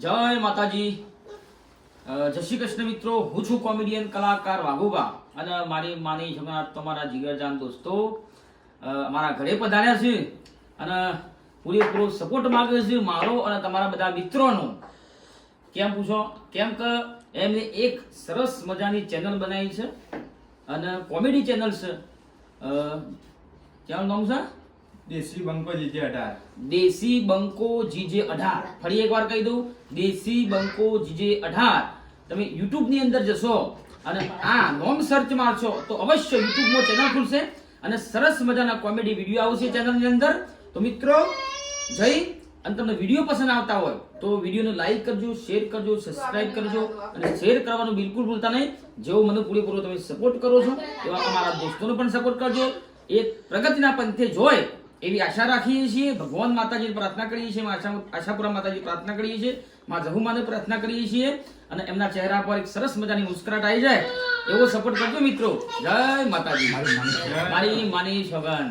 જય માતાજી. જય શ્રી કૃષ્ણ મિત્રો. હું છું કોમેડિયન કલાકાર વાઘુબા અને મારી માની જમા તમારા જીગરજાન દોસ્તો મારા ઘરે પધાર્યા છે અને પૂરેપૂરો સપોર્ટ માગે છે મારો અને તમારા બધા મિત્રોનો. કેમ પૂછો? કેમ કે એમને એક સરસ મજાની ચેનલ બનાવી છે અને કોમેડી ચેનલ છે. ક્યાંનું નામ છે? દેશી બંકો જીજે અઢાર. દેશી બંકો જીજે અઢાર. ફરી એકવાર કહી દઉં, દેશી બંકો જીજે અઢાર. તમે YouTube ની અંદર જશો અને આ નોમ સર્ચ મારશો તો અવશ્ય YouTube માં ચેનલ ખુલશે અને સરસ મજાના કોમેડી વીડિયો આવશે ચેનલની અંદર. તો મિત્રો જઈ અને તમને વીડિયો પસંદ આવતા હોય તો વિડીયોને લાઈક કરજો શેર કરજો સબસ્ક્રાઇબ કરજો અને શેર કરવાનું બિલકુલ ભૂલતા નહીં. જેવો મને પૂરેપૂરો તમે સપોર્ટ કરો છો, એવા તમારા દોસ્તોને પણ સપોર્ટ કરજો. એક પ્રગતિના પંથે જોય. એવી આશા રાખીએ છીએ ભગવાન માતાજી પ્રાર્થના કરીએ છીએ આશાપુરા માતાજી પ્રાર્થના કરીએ છીએ માં જહુમાને પ્રાર્થના કરીએ છીએ અને એમના ચહેરા પર એક સરસ મજાની મુસ્કરાટ આવી જાય. એવો સપોર્ટ કરજો મિત્રો. જય માતાજી. મારી માની સોગન